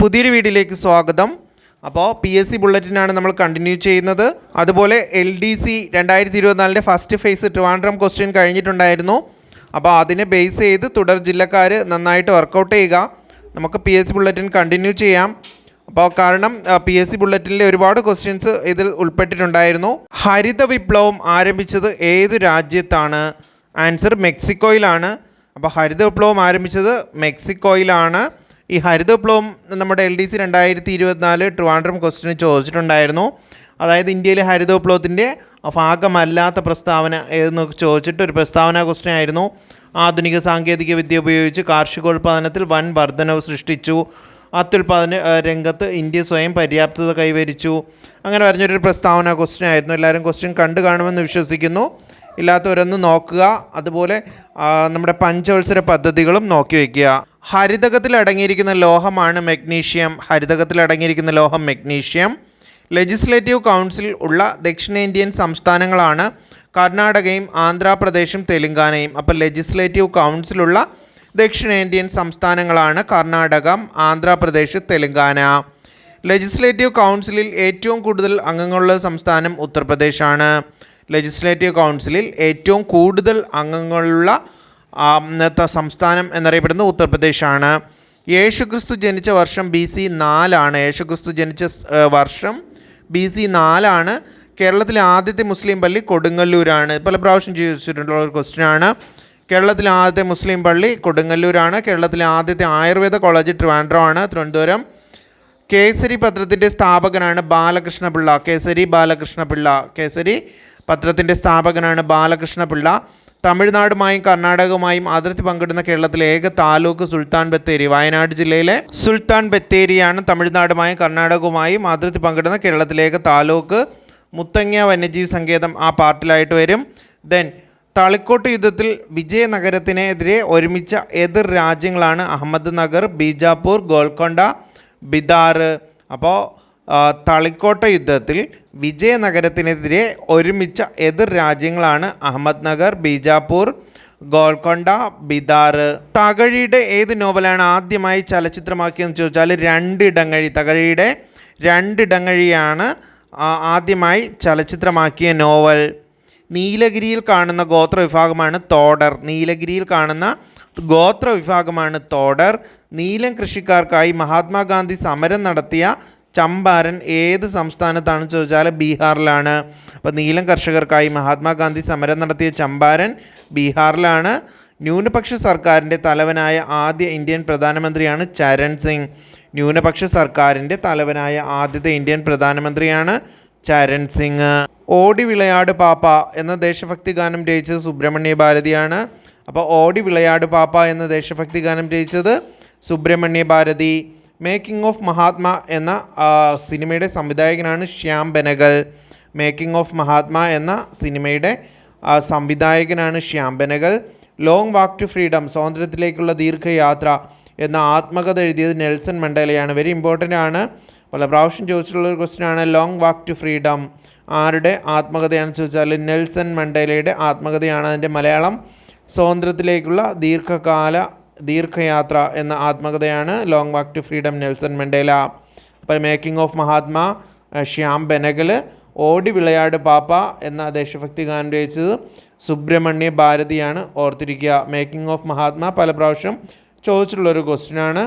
പുതിയൊരു വീഡിയോയിലേക്ക് സ്വാഗതം. അപ്പോൾ പി എസ് സി ബുള്ളറ്റിനാണ് നമ്മൾ കണ്ടിന്യൂ ചെയ്യുന്നത്. അതുപോലെ എൽ ഡി സി രണ്ടായിരത്തി ഇരുപത്തിനാലിന്റെ ഫസ്റ്റ് ഫേസ് ട്രിവാൻഡ്രം ക്വസ്റ്റ്യൻ കഴിഞ്ഞിട്ടുണ്ടായിരുന്നു. അപ്പോൾ അതിനെ ബേസ് ചെയ്ത് തുടർ ജില്ലക്കാർ നന്നായിട്ട് വർക്കൗട്ട് ചെയ്യുക. നമുക്ക് P S C bulletin continue ചെയ്യാം. അപ്പോൾ കാരണം പി എസ് സി ബുള്ളറ്റിനിലെ ഒരുപാട് ക്വസ്റ്റ്യൻസ് ഇതിൽ ഉൾപ്പെട്ടിട്ടുണ്ടായിരുന്നു. ഹരിത വിപ്ലവം ആരംഭിച്ചത് ഏത് രാജ്യത്താണ്? ആൻസർ മെക്സിക്കോയിലാണ്. അപ്പോൾ ഹരിത വിപ്ലവം ആരംഭിച്ചത് മെക്സിക്കോയിലാണ്. ഈ ഹരിത വിപ്ലവം നമ്മുടെ എൽ ഡി സി രണ്ടായിരത്തി ഇരുപത്തിനാല് ട്രിവാൻഡ്രം ക്വസ്റ്റിന് ചോദിച്ചിട്ടുണ്ടായിരുന്നു. അതായത് ഇന്ത്യയിലെ ഹരിത വിപ്ലവത്തിന്റെ ഭാഗമല്ലാത്ത പ്രസ്താവന എന്ന് ചോദിച്ചിട്ട് ഒരു പ്രസ്താവന ക്വസ്റ്റ്യൻ ആയിരുന്നു. ആധുനിക സാങ്കേതിക വിദ്യ ഉപയോഗിച്ച് കാർഷികോൽപാദനത്തിൽ വൻ വർധനവ് സൃഷ്ടിച്ചു. അത്യുൽപാദന രംഗത്ത് ഇന്ത്യ സ്വയം പര്യാപ്തത കൈവരിച്ചു. അങ്ങനെ പറഞ്ഞൊരു പ്രസ്താവന ക്വസ്റ്റ്യൻ ആയിരുന്നു. എല്ലാവരും ക്വസ്റ്റ്യൻ കണ്ടു കാണുമെന്ന് വിശ്വസിക്കുന്നു. ഇല്ലാത്തവരൊന്ന് നോക്കുക. അതുപോലെ നമ്മുടെ പഞ്ചവത്സര പദ്ധതികളും നോക്കി വയ്ക്കുക. ഹരിതകത്തിൽ അടങ്ങിയിരിക്കുന്ന ലോഹമാണ് മെഗ്നീഷ്യം. ഹരിതകത്തിൽ അടങ്ങിയിരിക്കുന്ന ലോഹം മെഗ്നീഷ്യം. ലെജിസ്ലേറ്റീവ് കൗൺസിൽ ഉള്ള ദക്ഷിണേന്ത്യൻ സംസ്ഥാനങ്ങളാണ് കർണാടകയും ആന്ധ്രാപ്രദേശും തെലുങ്കാനയും. അപ്പോൾ ലെജിസ്ലേറ്റീവ് കൗൺസിലുള്ള ദക്ഷിണേന്ത്യൻ സംസ്ഥാനങ്ങളാണ് കർണാടകം ആന്ധ്രാപ്രദേശ് തെലുങ്കാന. ലെജിസ്ലേറ്റീവ് കൗൺസിലിൽ ഏറ്റവും കൂടുതൽ അംഗങ്ങളുള്ള സംസ്ഥാനം ഉത്തർപ്രദേശാണ്. ലെജിസ്ലേറ്റീവ് കൗൺസിലിൽ ഏറ്റവും കൂടുതൽ അംഗങ്ങളുള്ള അന്നത്തെ സംസ്ഥാനം എന്നറിയപ്പെടുന്നത് ഉത്തർപ്രദേശാണ്. യേശുക്രിസ്തു ജനിച്ച വർഷം ബി സി നാലാണ്. യേശുക്രിസ്തു ജനിച്ച വർഷം ബി സി നാലാണ്. കേരളത്തിലെ ആദ്യത്തെ മുസ്ലിം പള്ളി കൊടുങ്ങല്ലൂരാണ്. പല പ്രാവശ്യം ചോദിച്ചിട്ടുള്ള ഒരു ക്വസ്റ്റ്യൻ ആണ്. കേരളത്തിലെ ആദ്യത്തെ മുസ്ലിം പള്ളി കൊടുങ്ങല്ലൂരാണ്. കേരളത്തിലെ ആദ്യത്തെ ആയുർവേദ കോളേജ് ട്രിവാൻഡ്രമാണ് തിരുവനന്തപുരം. കേസരി പത്രത്തിന്റെ സ്ഥാപകനാണ് ബാലകൃഷ്ണപിള്ള. കേസരി ബാലകൃഷ്ണപിള്ള. കേസരി പത്രത്തിന്റെ സ്ഥാപകനാണ് ബാലകൃഷ്ണപിള്ള. തമിഴ്നാടുമായും കർണാടകവുമായും അതിർത്തി പങ്കിടുന്ന കേരളത്തിലെ ഏക താലൂക്ക് സുൽത്താൻ ബത്തേരി വയനാട് ജില്ലയിലെ സുൽത്താൻ ബത്തേരിയാണ്. തമിഴ്നാടുമായും കർണാടകവുമായും അതിർത്തി പങ്കിടുന്ന കേരളത്തിലെ ഏക താലൂക്ക് മുത്തങ്ങ വന്യജീവി സങ്കേതം ആ പാർട്ടിലായിട്ട് വരും. ദെൻ തളിക്കോട്ട് യുദ്ധത്തിൽ വിജയനഗരത്തിനെതിരെ ഒരുമിച്ച എതിർ രാജ്യങ്ങളാണ് അഹമ്മദ് നഗർ ബീജാപ്പൂർ ഗോൽക്കൊണ്ട ബിദാർ. അപ്പോൾ തളിക്കോട്ട യുദ്ധത്തിൽ വിജയനഗരത്തിനെതിരെ ഒരുമിച്ച എതിർ രാജ്യങ്ങളാണ് അഹമ്മദ് നഗർ ബീജാപ്പൂർ ഗോൽക്കൊണ്ട ബിദാർ. തകഴിയുടെ ഏത് നോവലാണ് ആദ്യമായി ചലച്ചിത്രമാക്കിയെന്ന് ചോദിച്ചാൽ രണ്ടിടങ്ങഴി. തകഴിയുടെ രണ്ടിടങ്ങഴിയാണ് ആദ്യമായി ചലച്ചിത്രമാക്കിയ നോവൽ. നീലഗിരിയിൽ കാണുന്ന ഗോത്ര വിഭാഗമാണ് തോടർ. നീലഗിരിയിൽ കാണുന്ന ഗോത്ര വിഭാഗമാണ് തോടർ. നീലം കൃഷിക്കാർക്കായി മഹാത്മാഗാന്ധി സമരം നടത്തിയ ചമ്പാരൻ ഏത് സംസ്ഥാനത്താണ് ചോദിച്ചാൽ ബീഹാറിലാണ്. അപ്പോൾ നീലം കർഷകർക്കായി മഹാത്മാഗാന്ധി സമരം നടത്തിയ ചമ്പാരൻ ബീഹാറിലാണ്. ന്യൂനപക്ഷ സർക്കാരിന്റെ തലവനായ ആദ്യ ഇന്ത്യൻ പ്രധാനമന്ത്രിയാണ് ചരൺ സിംഗ്. ന്യൂനപക്ഷ സർക്കാരിന്റെ തലവനായ ആദ്യത്തെ ഇന്ത്യൻ പ്രധാനമന്ത്രിയാണ് ചരൺ സിംഗ്. ഓടി വിളയാട് പാപ്പ എന്ന ദേശഭക്തി ഗാനം രചിച്ചത് സുബ്രഹ്മണ്യ ഭാരതിയാണ്. അപ്പോൾ ഓടി വിളയാട് പാപ്പ എന്ന ദേശഭക്തി ഗാനം രചിച്ചത് സുബ്രഹ്മണ്യ ഭാരതി. മേക്കിംഗ് ഓഫ് മഹാത്മ എന്ന സിനിമയുടെ സംവിധായകനാണ് ശ്യാം ബെനഗൽ. മേക്കിംഗ് ഓഫ് മഹാത്മ എന്ന സിനിമയുടെ സംവിധായകനാണ് Shyam Benegal. Long walk to freedom സ്വാതന്ത്ര്യത്തിലേക്കുള്ള ദീർഘയാത്ര എന്ന ആത്മകഥ എഴുതിയത് നെൽസൺ മണ്ടേലയാണ്. വെരി ഇമ്പോർട്ടന്റ് ആണ്. പല പ്രാവശ്യം ചോദിച്ചിട്ടുള്ള ഒരു ക്വസ്റ്റ്യൻ ആണ് ലോങ് വാക്ക് ടു ഫ്രീഡം ആരുടെ ആത്മകഥയാണെന്ന് ചോദിച്ചാൽ നെൽസൺ മണ്ടേലയുടെ ആത്മകഥയാണ്. അതിന്റെ മലയാളം സ്വാതന്ത്ര്യത്തിലേക്കുള്ള ദീർഘകാല ദീർഘയാത്ര എന്ന ആത്മകഥയാണ് long walk to freedom Nelson Mandela അപ്പോൾ മേക്കിംഗ് ഓഫ് മഹാത്മാ ശ്യാം ബെനഗൽ ഓടി വിളയാട് പാപ്പ എന്ന ദേശഭക്തി ഗാനം രചിച്ചത് സുബ്രഹ്മണ്യ ഭാരതിയാണ്. ഓർത്തിരിക്കുക മേക്കിംഗ് ഓഫ് മഹാത്മാ പല പ്രാവശ്യം ചോദിച്ചിട്ടുള്ളൊരു ക്വസ്റ്റ്യൻ ആണ്.